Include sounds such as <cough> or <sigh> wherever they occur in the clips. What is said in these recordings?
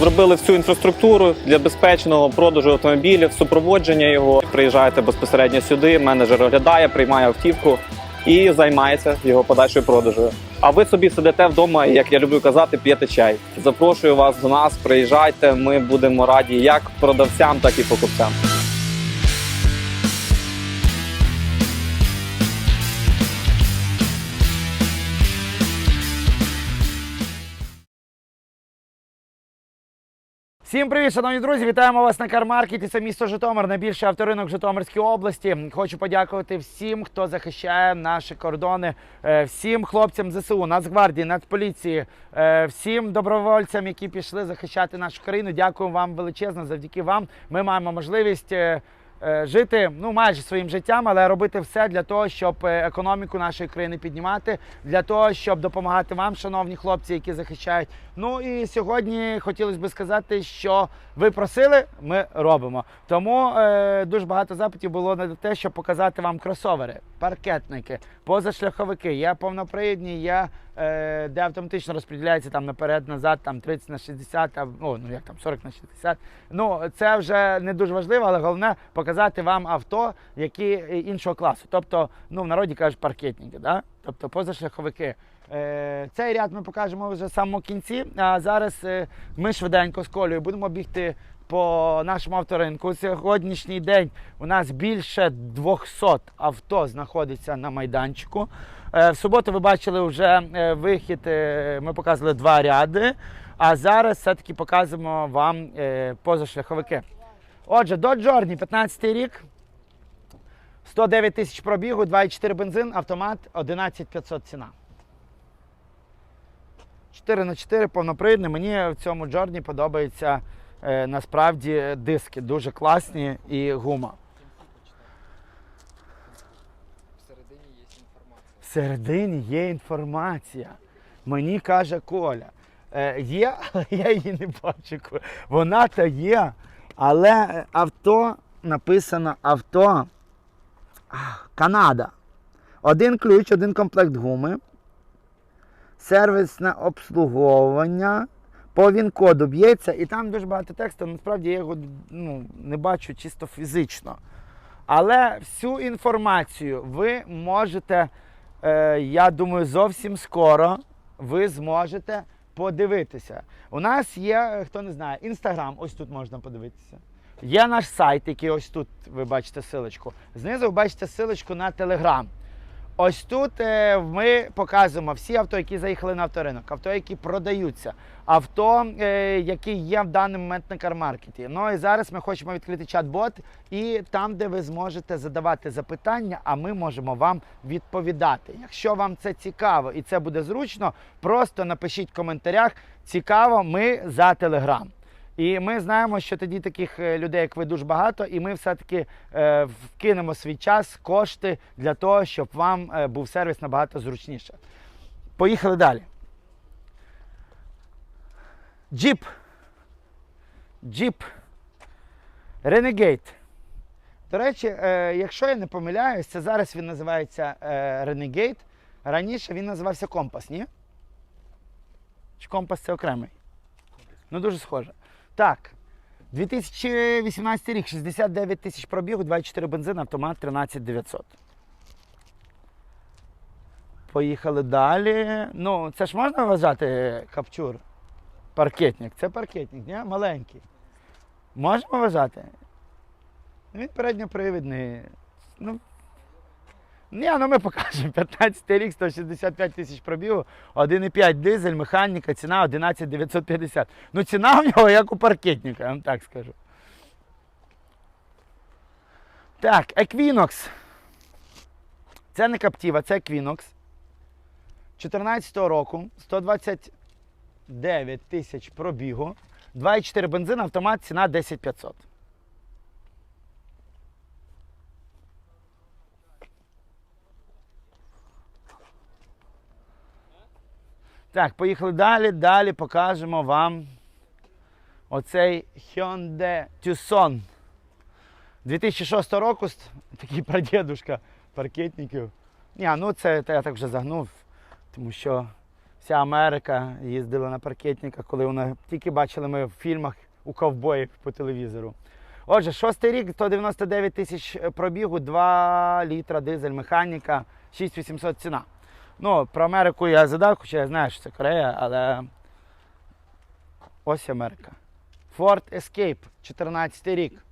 Зробили всю інфраструктуру для безпечного продажу автомобілів, супроводження його. Приїжджаєте безпосередньо сюди. Менеджер оглядає, приймає автівку і займається його подальшою продажею. А ви собі сидите вдома, як я люблю казати, п'єте чай. Запрошую вас до нас. Приїжджайте. Ми будемо раді як продавцям, так і покупцям. Всім привіт, шановні друзі! Вітаємо вас на Кармаркеті. Це місто Житомир, найбільший авторинок в Житомирській області. Хочу подякувати всім, хто захищає наші кордони, е, всім хлопцям ЗСУ, Нацгвардії, Нацполіції, е, всім добровольцям, які пішли захищати нашу країну. Дякую вам величезно. Завдяки вам ми маємо можливість. Е, Жити ну майже своїм життям, але робити все для того, щоб е, економіку нашої країни піднімати, для того, щоб допомагати вам, шановні хлопці, які захищають. Ну і сьогодні хотілося б сказати, що ви просили, ми робимо. Тому е, дуже багато запитів було на те, щоб показати вам кросовери, паркетники, позашляховики. Є повнопривідні, є е, де автоматично розподіляється там наперед, назад, там 30 на 60, а, ну, ну як там 40 на 60. Ну це вже не дуже важливо, але головне показати вам авто, які е, іншого класу. Тобто, ну в народі кажуть паркетники, да? тобто позашляховики. Е, Цей ряд ми покажемо вже в самому кінці. А зараз е, ми швиденько з колею будемо бігти по нашому авторинку. Сьогоднішній день у нас більше 200 авто знаходиться на майданчику. В суботу ви бачили вже вихід. Ми показували два ряди. А зараз все-таки показуємо вам позашляховики. Отже, до Джорні 15 рік. 109 тисяч пробігу, 2,4 бензин, автомат 11500 ціна. 4 на 4 повнопривідний. Мені в цьому Джорні подобаються е, насправді диски. Дуже класні і гума. Всередині є інформація. Всередині є інформація. Мені каже Коля. Е, є, <laughs> але я її не бачу. Вона то є, але авто написано авто Канада. Один ключ, один комплект гуми, сервісне обслуговування. По він-коду б'ється, і там дуже багато тексту. Насправді я його ну, не бачу чисто фізично. Але всю інформацію ви можете, е, я думаю, зовсім скоро ви зможете подивитися. У нас є, хто не знає, інстаграм, ось тут можна подивитися. Є наш сайт, який ось тут ви бачите силочку. Знизу ви бачите силочку на телеграм. Ось тут е, ми показуємо всі авто, які заїхали на авторинок, авто, які продаються, авто, е, які є в даний момент на кармаркеті. Ну і зараз ми хочемо відкрити чат-бот, і там, де ви зможете задавати запитання, а ми можемо вам відповідати. Якщо вам це цікаво і це буде зручно, просто напишіть в коментарях. Цікаво, ми за телеграм. І ми знаємо, що тоді таких е, людей, як ви, дуже багато, і ми все-таки е, вкинемо свій час, кошти для того, щоб вам е, був сервіс набагато зручніше. Поїхали далі. Джіп. Джіп. Renegade. До речі, е, якщо я не помиляюсь, це зараз він називається е, Renegade. Раніше він називався Компас, ні? Чи компас це окремий? Ну, дуже схоже. Так. 2018 рік, 69 тисяч пробігу, 24 бензин, автомат 13900. Поїхали далі. Ну, це ж можна вважати капчур? Паркетник. Це паркетник, ні? Маленький. Можемо вважати? Він передньопривідний. Ну, ні, ну ми покажемо. 15 рік, 165 тисяч пробігу, 1,5 дизель, механіка, ціна 11 950. Ну ціна в нього як у паркетника, я вам так скажу. Так, Equinox. Це не Captiva, це Equinox. 14 року, 129 тисяч пробігу, 2,4 бензин, автомат, ціна 10 Так, поїхали далі. Далі покажемо вам оцей Hyundai Tucson. 2006 року такий прадідушка паркетників. Ні, ну це, я так вже загнув, тому що Вся Америка їздила на паркетниках, коли вона тільки бачили ми в фільмах у ковбоїв по телевізору. Отже, шостий рік, 199 тисяч пробігу, 2 літра дизель, механіка, 6800 ціна. Ну, про Америку я задав, хоча я знаю, що це Корея, але ось Америка. Ford Escape, 14 рік.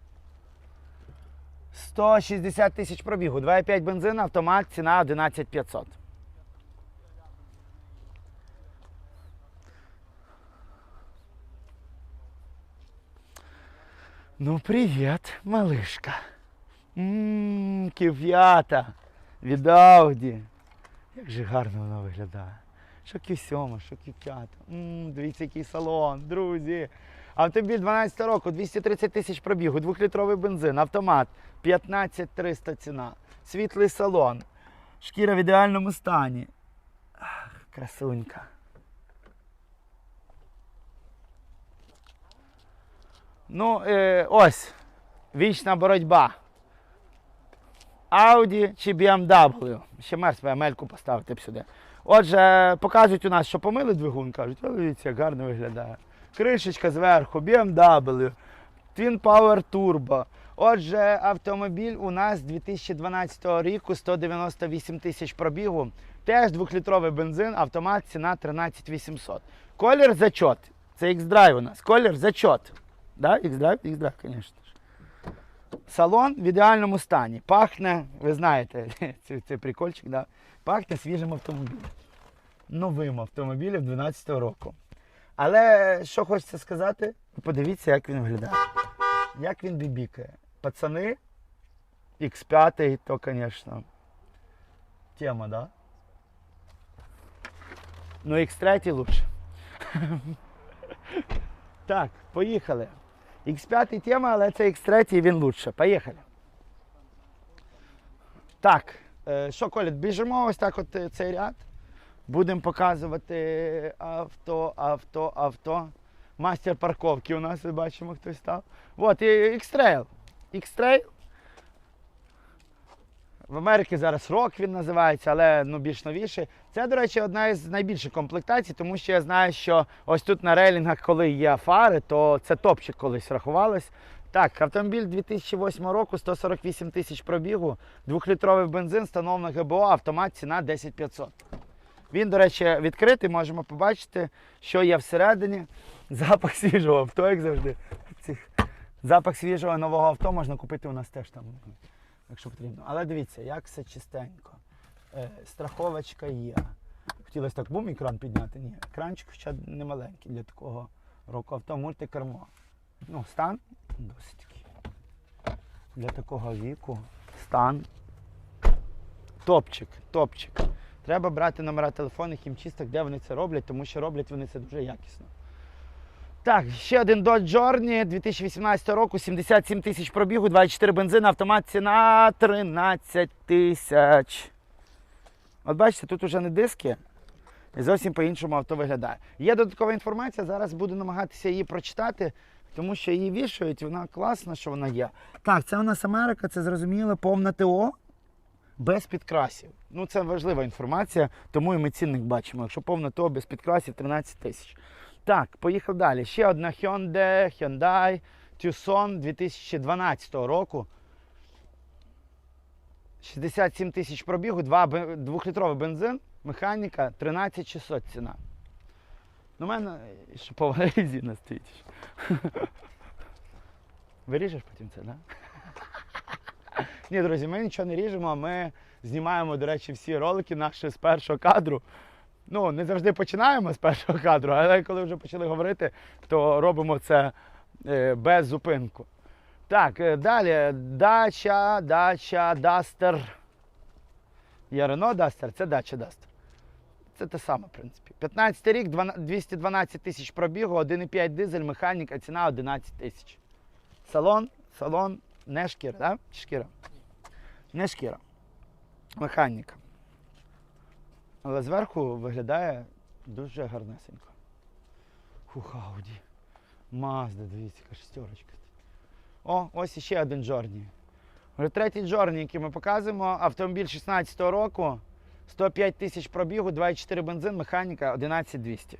160 тисяч пробігу, 2,5 бензин, автомат, ціна 11500. Ну, привіт, малишка. Ммм, ків'ята від Ауді. Як же гарно вона виглядає. Що ківсьома, що ків'ята. Ммм, дивіться, який салон, друзі. Автомобіль 12 року, 230 тисяч пробігу, двохлітровий бензин, автомат, 15 300 ціна. Світлий салон. Шкіра в ідеальному стані. Ах, красунька. Ну, е, ось. Вічна боротьба. Audi чи BMW. Ще мерз BMW поставити б сюди. Отже, показують у нас, що помили двигун, кажуть, о, дивіться, як гарно виглядає. Кришечка зверху, BMW, Twin Power Turbo. Отже, автомобіль у нас 2012 року 198 тисяч пробігу. Теж двохлітровий бензин, автомат, ціна 13 800. Колір зачот. Це X-Drive у нас. Колір зачот. Да? X-Drive? X-Drive, звісно. Салон в ідеальному стані. Пахне, ви знаєте, <laughs> цей, цей прикольчик, да? пахне свіжим автомобілем. Новим автомобілем 12 року. Але що хочеться сказати, подивіться, як він виглядає. Як він бібікає. Пацани, X5, то, звісно, тема, да? Ну, X3 лучше. <laughs> Так, поїхали. X5 тема, але це X3 він лучше. Поїхали. Так, е, що, Коля, біжимо ось так от е, цей ряд. Будемо показувати авто, авто, авто. Мастер парковки у нас, ви бачимо, хтось став. От, X-Trail. X-Trail. В Америці зараз рок він називається, але ну, більш новіший. Це, до речі, одна із найбільших комплектацій, тому що я знаю, що ось тут на рейлінгах, коли є фари, то це топчик колись рахувалось. Так, автомобіль 2008 року, 148 тисяч пробігу, двохлітровий бензин, встановлено ГБО, автомат, ціна 10500. Він, до речі, відкритий, можемо побачити, що є всередині. <laughs> Запах свіжого авто, як завжди. Запах свіжого нового авто можна купити у нас теж там, якщо потрібно. Але дивіться, як все чистенько. Е, страховочка є. Хотілося так бум екран підняти. Ні, екранчик хоча не маленький для такого року авто, мультикермо. Ну, стан досить такий. Для такого віку. Стан. Топчик, топчик. Треба брати номера телефонних хімчисток, де вони це роблять, тому що роблять вони це дуже якісно. Так, ще один Dodge Journey 2018 року, 77 тисяч пробігу, 24 бензин, автомат ціна 13 тисяч. От бачите, тут уже не диски. І зовсім по-іншому авто виглядає. Є додаткова інформація, зараз буду намагатися її прочитати, тому що її вішають, вона класна, що вона є. Так, це у нас Америка, це зрозуміло, повна ТО без підкрасів. Ну, це важлива інформація, тому і ми цінник бачимо. Якщо повна ТО без підкрасів 13 тисяч. Так, поїхав далі. Ще одна Hyundai, Hyundai Tucson 2012 року. 67 тисяч пробігу, 2 двохлітровий бензин, механіка 13600 ціна. Ну, у мене ще повна резина стоїть. <laughs> Виріжеш потім це, так? Да? <laughs> Ні, друзі, ми нічого не ріжемо, ми знімаємо, до речі, всі ролики наші з першого кадру. Ну, не завжди починаємо з першого кадру, але коли вже почали говорити, то робимо це е, без зупинку. Так, е, далі. Дача, дача, Дастер. Є Рено Дастер, це дача Дастер. Це те саме, в принципі. 15 рік, 212 тисяч пробігу, 1,5 дизель, механіка, ціна 11 тисяч. Салон, салон, не шкіра? Чи шкіра? Не шкіра. Механіка. Але зверху виглядає дуже гарнесенько. Фух, Ауді. Мазда, дивіться, яка шестерочка. О, ось іще один Джорні. Вже третій Джорні, який ми показуємо. Автомобіль 16-го року. 105 тисяч пробігу, 2,4 бензин, механіка 11200.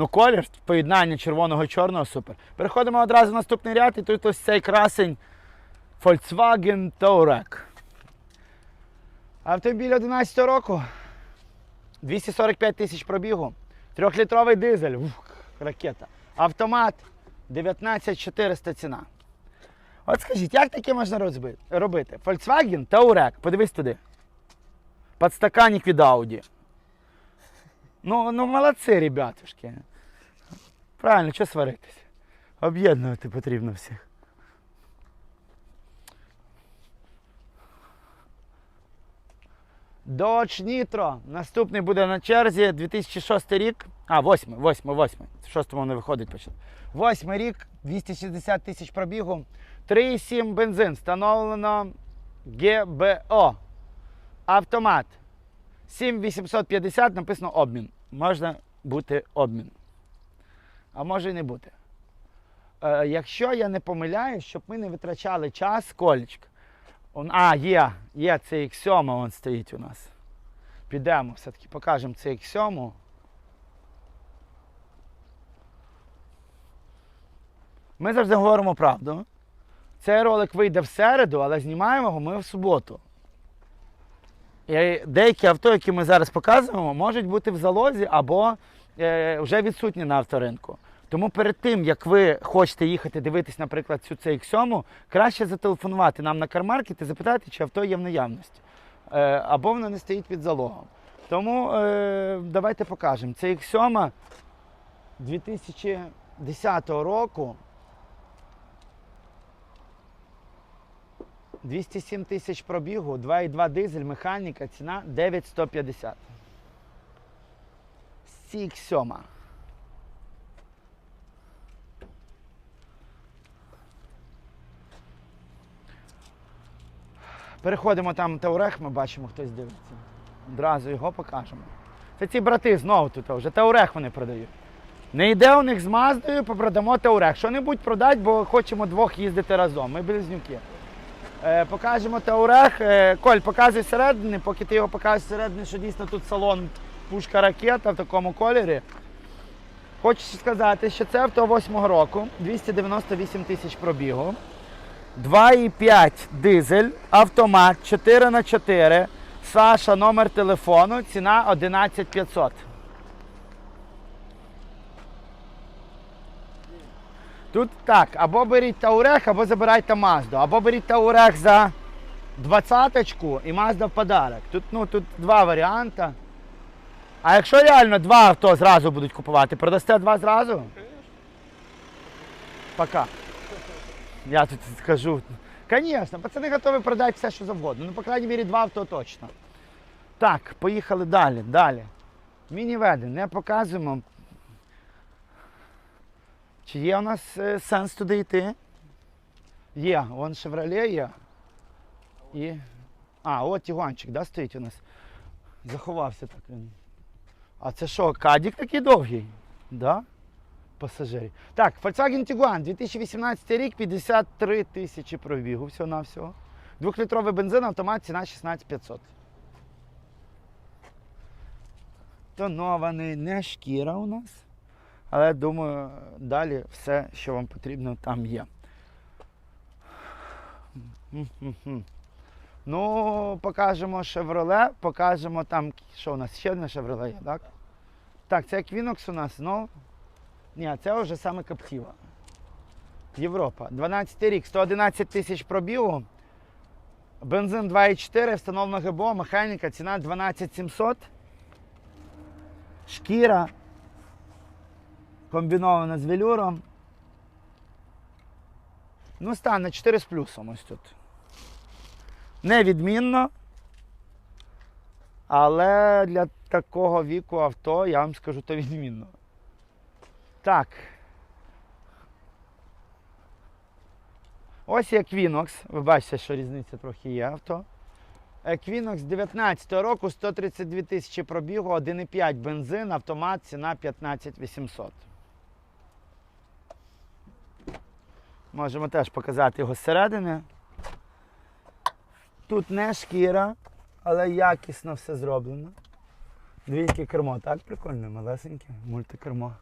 Ну, колір, поєднання червоного і чорного супер. Переходимо одразу в наступний ряд, і тут ось цей красень Volkswagen Touareg. Автомобіль 11 року. 245 тисяч пробігу. Трьохлітровий дизель. Ух, ракета. Автомат 19400 ціна. От скажіть, як таке можна робити? Volkswagen Touareg, подивись туди. Подстаканник від Audi. Ну, ну молодці, ребятушки. Правильно, що сваритись? Об'єднувати потрібно всіх. Dodge Nitro. Наступний буде на черзі 2006 рік. А, 8, 8, 8. В шостому не виходить почав. Восьмий рік, 260 тисяч пробігу. 3,7 бензин. Встановлено ГБО. Автомат. 7850 написано обмін. Можна бути обмін. А може і не бути. Е, якщо я не помиляюсь, щоб ми не витрачали час, колечка. Он, а, є, є це X7, он стоїть у нас. Підемо, все-таки покажемо це X7. Ми завжди говоримо правду. Цей ролик вийде в середу, але знімаємо його ми в суботу. І деякі авто, які ми зараз показуємо, можуть бути в залозі або е, вже відсутні на авторинку. Тому перед тим, як ви хочете їхати дивитись, наприклад, цю CX-7, краще зателефонувати нам на кармаркет і запитати, чи авто є в наявності. Е, або воно не стоїть під залогом. Тому е, давайте покажемо. CX-7 2010 року. 207 тисяч пробігу, 2,2 дизель, механіка, ціна 9150. CX-7. Переходимо там Таурех, ми бачимо, хтось дивиться. Одразу його покажемо. Це ці брати знову тут, вже Таурех вони продають. Не йде у них з Маздою, попродамо Таурех. Що-небудь продать, бо хочемо двох їздити разом. Ми близнюки. Е, покажемо Таурех. Е, Коль, показуй середини, поки ти його покажеш середини, що дійсно тут салон пушка ракета в такому кольорі. Хочу сказати, що це авто 8-го року, 298 тисяч пробігу. 2,5 дизель, автомат 4х4. Саша, номер телефону, ціна 11500. Тут так, або беріть Таурех, або забирайте Мазду. Або беріть Таурех за двадцяточку і Мазда в подарок. Тут, ну, тут два варіанти. А якщо реально два авто зразу будуть купувати, продасте два зразу? Пока. Я тут скажу. Звісно, пацани готові продати все, що завгодно. Ну, по крайній мірі, два авто точно. Так, поїхали далі. Далі. Міні-веди не показуємо. Чи є у нас е, сенс туди йти? Є, вон Chevrolet є. І. А, от Тігуанчик, да, стоїть у нас. Заховався так він. А це що, кадік такий довгий? Да? Пасажирів. Так, Volkswagen Tiguan, 2018 рік, 53 тисячі пробігу всього-навсього. Двохлітровий бензин, автомат, ціна 16500. Тонований не шкіра у нас. Але думаю, далі все, що вам потрібно, там є. Ну, покажемо Chevrolet, покажемо там, що у нас ще одне Chevrolet є, так? Так, це Equinox у нас, ну. Ні, це вже саме Captiva. Європа. 12 рік, 111 тисяч пробігу. Бензин 2,4, встановлено ГБО, механіка, ціна 12700. Шкіра комбінована з велюром. Ну, стан на 4 з плюсом ось тут. Невідмінно. Але для такого віку авто, я вам скажу, то відмінно. Так. Ось є Equinox. Ви бачите, що різниця трохи є авто. Equinox 19 року, 132 тисячі пробігу, 1,5 бензин, автомат, ціна 15 800. Можемо теж показати його зсередини. Тут не шкіра, але якісно все зроблено. Двійки кермо, так прикольно, малесеньке, мультикермо.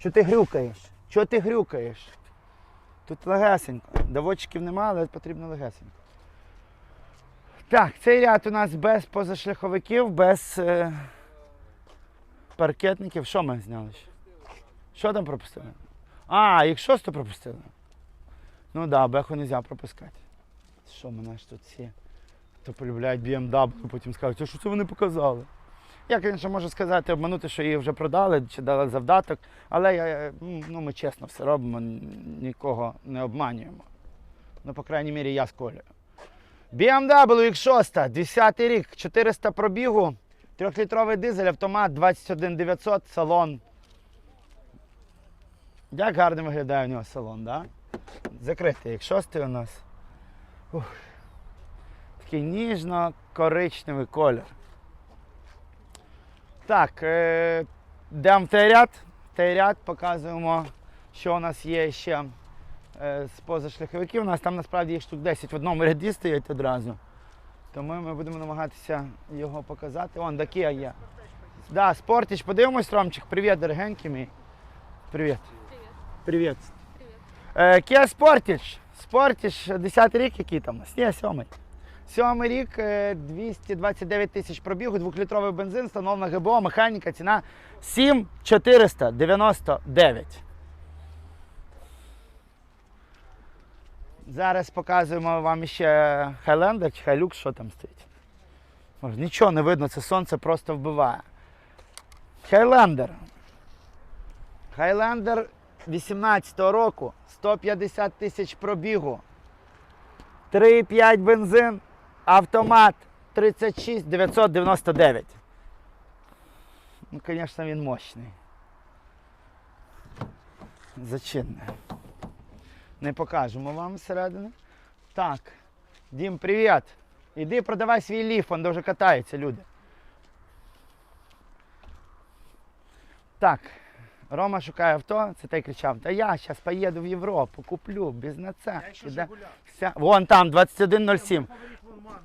Чого ти грюкаєш? Чого ти грюкаєш? Тут легесенько. Доводчиків немає, але потрібно легесенько. Так, цей ряд у нас без позашляховиків, без е, паркетників. Що ми зняли? ще? Що там пропустили? А, їх шосто пропустили. Ну так, да, беху не можна пропускати. Що мене ж тут всі? Хто полюбляють BMW, потім скажуть, а що це вони показали? Я, звісно, можу сказати, обманути, що її вже продали чи дали завдаток, але я, ну, ми чесно все робимо, нікого не обманюємо. Ну, по крайній мірі, я з Колею. BMW X6, 10 рік, 400 пробігу, 3-літровий дизель, автомат 21900, салон. Як гарно виглядає у нього салон. Да? Закритий, як шостий у нас. Ух. Такий ніжно-коричневий колір. Так, е, йдемо в той ряд. Той ряд показуємо, що у нас є ще е, з позашляховиків. У нас там насправді їх штук 10 в одному ряді стоять одразу. Тому ми будемо намагатися його показати. Вон, Дакія є. Да, Спортіч, подивимось, Ромчик. Привіт, дорогенький мій. Привіт. Привіт. Е, Kia Sportage. Sportage, 10 рік, який там? у нас? Ні, 7. Сьомий рік, е, 229 тисяч пробігу, двохлітровий бензин, встановлена ГБО, механіка, ціна 7499. Зараз показуємо вам ще Highlander чи Hilux, що там стоїть. Нічого не видно, це сонце просто вбиває. Highlander. Highlander 18-го року, 150 тисяч пробігу, 3,5 бензин, автомат 36 999. Ну, звісно, він мощний. Зачинний. Не покажемо вам всередини. Так. Дім, привіт. Іди продавай свій ліф, он де вже катаються люди. Так. Рома шукає авто, це той кричав, та я зараз поїду в Європу, куплю, без на це. Іде. Вся... Вон там 2107.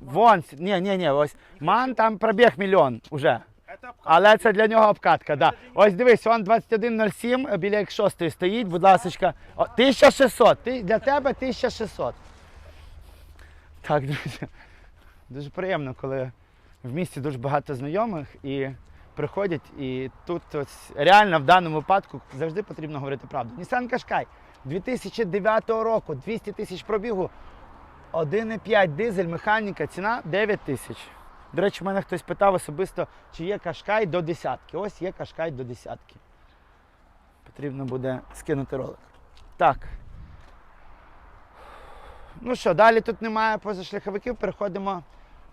Вон, ні, ні, ні, ось. Ман там пробіг мільйон уже. Але це для нього обкатка, да. Ось дивись, он 2107 е, біля X6 стоїть, будь ласка. 1600. Ти, для тебе 1600. Так, друзі. Дуже приємно, коли в місті дуже багато знайомих і приходять, і тут ось реально в даному випадку завжди потрібно говорити правду. Nissan Qashqai 2009 року, 200 тисяч пробігу, 1,5 дизель, механіка, ціна 9 тисяч. До речі, мене хтось питав особисто, чи є Qashqai до десятки. Ось є Qashqai до десятки. Потрібно буде скинути ролик. Так. Ну що, далі тут немає позашляховиків, переходимо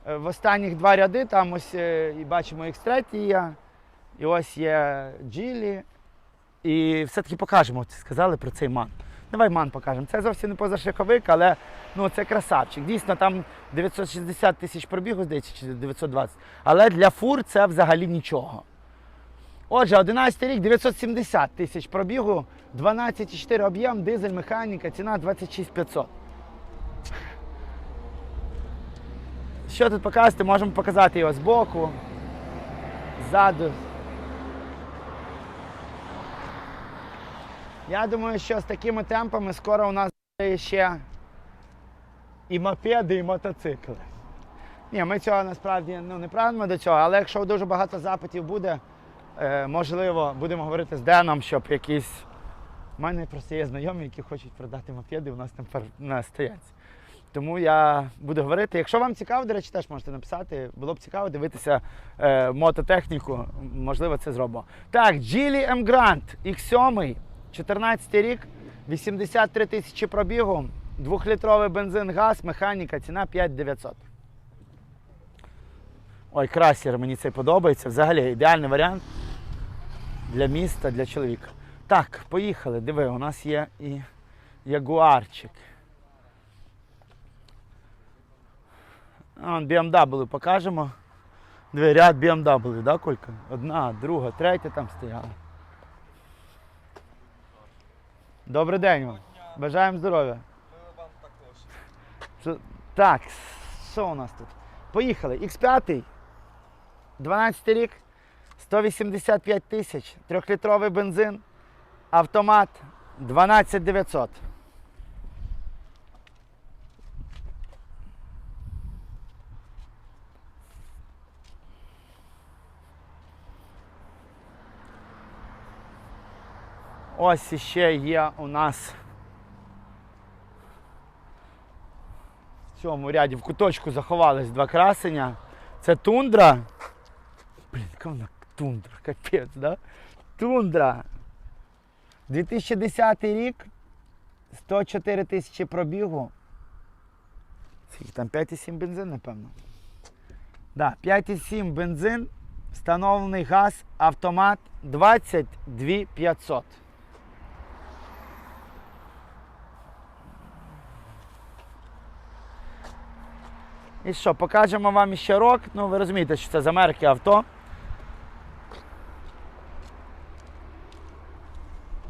е, в останніх два ряди. Там ось е, і бачимо X3 є, і ось є Джилі. І все-таки покажемо, сказали про цей ман. Давай ман покажемо. Це зовсім не позашляховик, але ну, це красавчик. Дійсно, там 960 тисяч пробігу, здається, чи 920. Але для фур це взагалі нічого. Отже, 11 рік, 970 тисяч пробігу, 12,4 об'єм, дизель, механіка, ціна 26 500. Що тут показати? Можемо показати його збоку, ззаду. Я думаю, що з такими темпами скоро у нас буде ще і мопеди, і мотоцикли. Ні, ми цього насправді ну, не прагнемо до цього, але якщо дуже багато запитів буде, е, можливо, будемо говорити з Деном, щоб якісь. У мене просто є знайомі, які хочуть продати мопеди, у нас там на стоянці. Тому я буду говорити. Якщо вам цікаво, до речі, теж можете написати. Було б цікаво дивитися е, мототехніку. Можливо, це зробимо. Так, Geely M Grant X7, 14 рік, 83 тисячі пробігу, 2-літровий бензин, газ, механіка, ціна 5900. Ой, красер, мені цей подобається. Взагалі ідеальний варіант для міста, для чоловіка. Так, поїхали. Диви, у нас є і ягуарчик. А, BMW покажемо. Диви, ряд BMW, да, Колька? Одна, друга, третя там стояла. Добрий день вам. Бажаємо здоров'я. Вам також. Так, що у нас тут? Поїхали. X5, 12 рік, 185 тисяч, трьохлітровий бензин, автомат 12900. Ось іще є у нас в цьому ряді в куточку заховались два красення. Це тундра. Блін, яка вона тундра, капець, да? Тундра. 2010 рік, 104 тисячі пробігу. Скільки там 5,7 бензин, напевно. Да, 5,7 бензин, встановлений газ, автомат 22 500. І що, покажемо вам ще рок. Ну, ви розумієте, що це з Америки авто.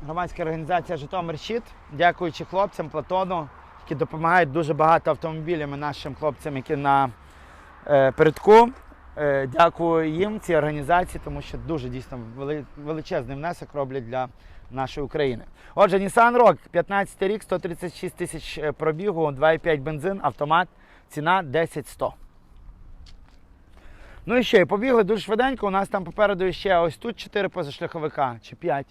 Громадська організація Житомир Щит, дякуючи хлопцям Платону, які допомагають дуже багато автомобілями нашим хлопцям, які на е, передку. Е, дякую їм, цій організації, тому що дуже дійсно величезний внесок роблять для нашої України. Отже, Nissan Rogue, 15 рік, 136 тисяч е, пробігу, 2,5 бензин, автомат, ціна 10 100. Ну і ще, і побігли дуже швиденько. У нас там попереду ще ось тут 4 позашляховика чи 5.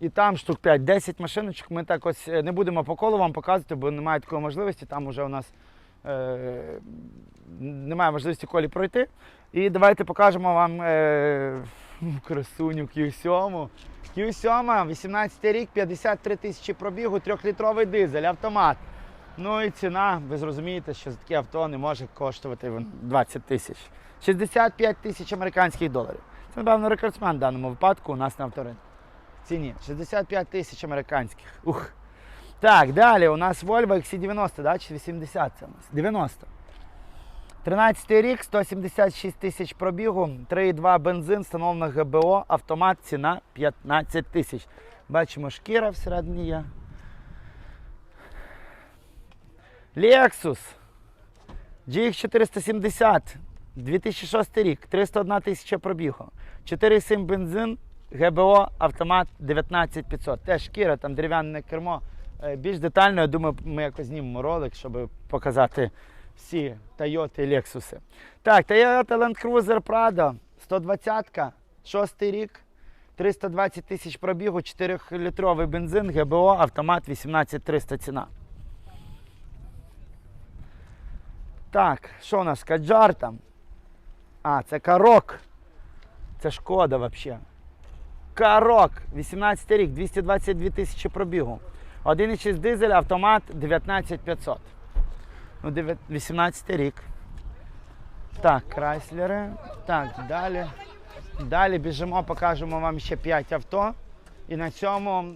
І там штук 5, 10 машиночок. Ми так ось е, не будемо по колу вам показувати, бо немає такої можливості. Там вже у нас е, немає можливості колі пройти. І давайте покажемо вам е, <laughs> красуню Q7. Q7, 18 рік, 53 тисячі пробігу, 3-літровий дизель, автомат. Ну і ціна, ви зрозумієте, що за таке авто не може коштувати 20 тисяч. 65 тисяч американських доларів. Це, напевно, рекордсмен в даному випадку у нас на авторинку. Ціні 65 тисяч американських. Ух. Так, далі у нас Volvo XC90, да, чи 80 це у нас? 90. 13 рік, 176 тисяч пробігу, 3,2 бензин, встановлено ГБО, автомат, ціна 15 тисяч. Бачимо, шкіра всередині є. Lexus GX470, 2006 рік, 301 тисяча пробігу, 4,7 бензин, ГБО, автомат 19500. Теж шкіра, там дерев'яне кермо. Е, Більш детально, я думаю, ми якось знімемо ролик, щоб показати всі Toyota і Lexus. Так, Toyota Land Cruiser Prado 120, 6 рік, 320 тисяч пробігу, 4-літровий бензин, ГБО, автомат 18300 ціна. Так, що у нас? Каджар там. А, це карок. Це шкода взагалі. Карок. 18 рік, 222 тисячі пробігу. 1,6 дизель, автомат 19500. Ну, 18 рік. Так, Крайслери. Так, далі. Далі біжимо, покажемо вам ще 5 авто. І на цьому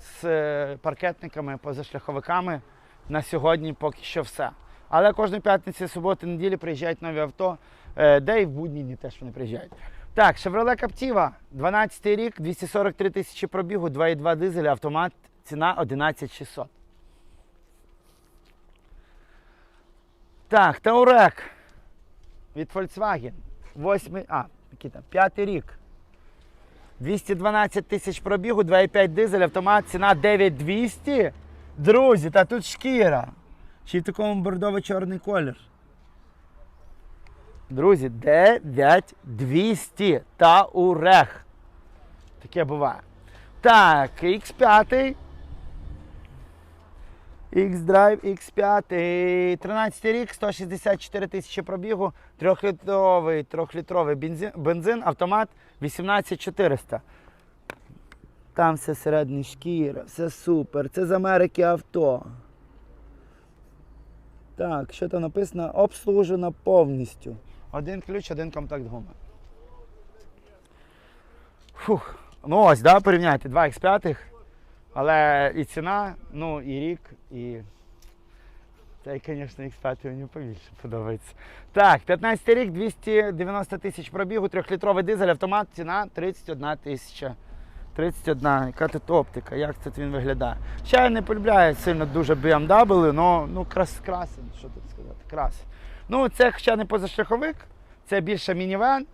з паркетниками, позашляховиками на сьогодні поки що все. Але кожної п'ятниці, суботи, неділі приїжджають нові авто, е, де і в будні дні теж вони приїжджають. Так, Chevrolet Captiva, 12 рік, 243 тисячі пробігу, 2,2 дизель, автомат, ціна 11600. Так, Таурек від Volkswagen. 8, а, який там, 5 рік. 212 тисяч пробігу, 2,5 дизель, автомат, ціна 9200. Друзі, та тут шкіра. Ще й в такому бордово-чорний колір. Друзі, 9200 Таурех. Таке буває. Так, X5. X-Drive X5. 13 рік, 164 тисячі пробігу, 3-літровий, 3-літровий бензин, бензин, автомат 18400. Там все середня шкіра, все супер. Це з Америки авто. Так, що там написано? Обслужено повністю. Один ключ, один комплект гуми. Фух. Ну ось, да, порівняйте, два X5, але і ціна, ну і рік, і. Цей, звісно, X5 мені побільше подобається. Так, 15 рік, 290 тисяч пробігу, 3-літровий дизель, автомат, ціна 31 тисяча 31, яка тут оптика, як тут він виглядає. Ще я не полюбляю сильно дуже BMW, ну, ну крас, красень, що тут сказати, красень. Ну, це хоча не позашляховик, це більше мінівен.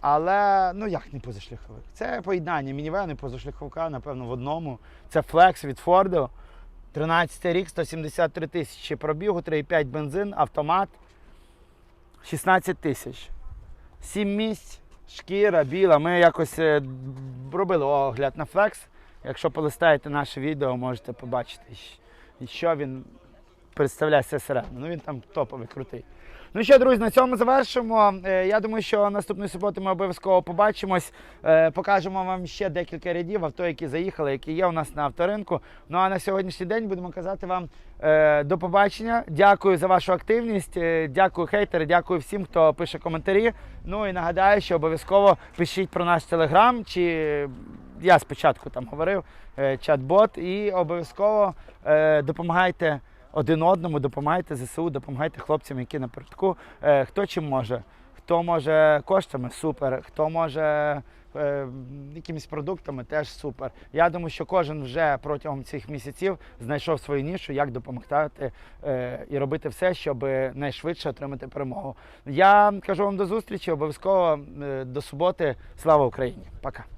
Але ну як не позашляховик? Це поєднання мінівену і позашляховика, напевно, в одному. Це флекс від Форду. 13 рік, 173 тисячі пробігу, 3,5 бензин, автомат. 16 тисяч. 7 місць, шкіра, біла. Ми якось е, робили огляд на флекс. Якщо полистаєте наше відео, можете побачити, що він представляє середньо. Ну він там топовий, крутий. Ну що, друзі, на цьому завершимо. Е, Я думаю, що наступної суботи ми обов'язково побачимось. Е, Покажемо вам ще декілька рядів авто, які заїхали, які є у нас на авторинку. Ну а на сьогоднішній день будемо казати вам е, до побачення. Дякую за вашу активність. Дякую хейтери, дякую всім, хто пише коментарі. Ну і нагадаю, що обов'язково пишіть про наш телеграм. Чи я спочатку там говорив чат-бот, і обов'язково допомагайте один одному, допомагайте ЗСУ, допомагайте хлопцям, які напередку. Е, хто чим може. Хто може коштами, супер. Хто може е, якимись продуктами, теж супер. Я думаю, що кожен вже протягом цих місяців знайшов свою нішу, як допомагати е, і робити все, щоб найшвидше отримати перемогу. Я кажу вам до зустрічі, обов'язково е, до суботи. Слава Україні! Пока!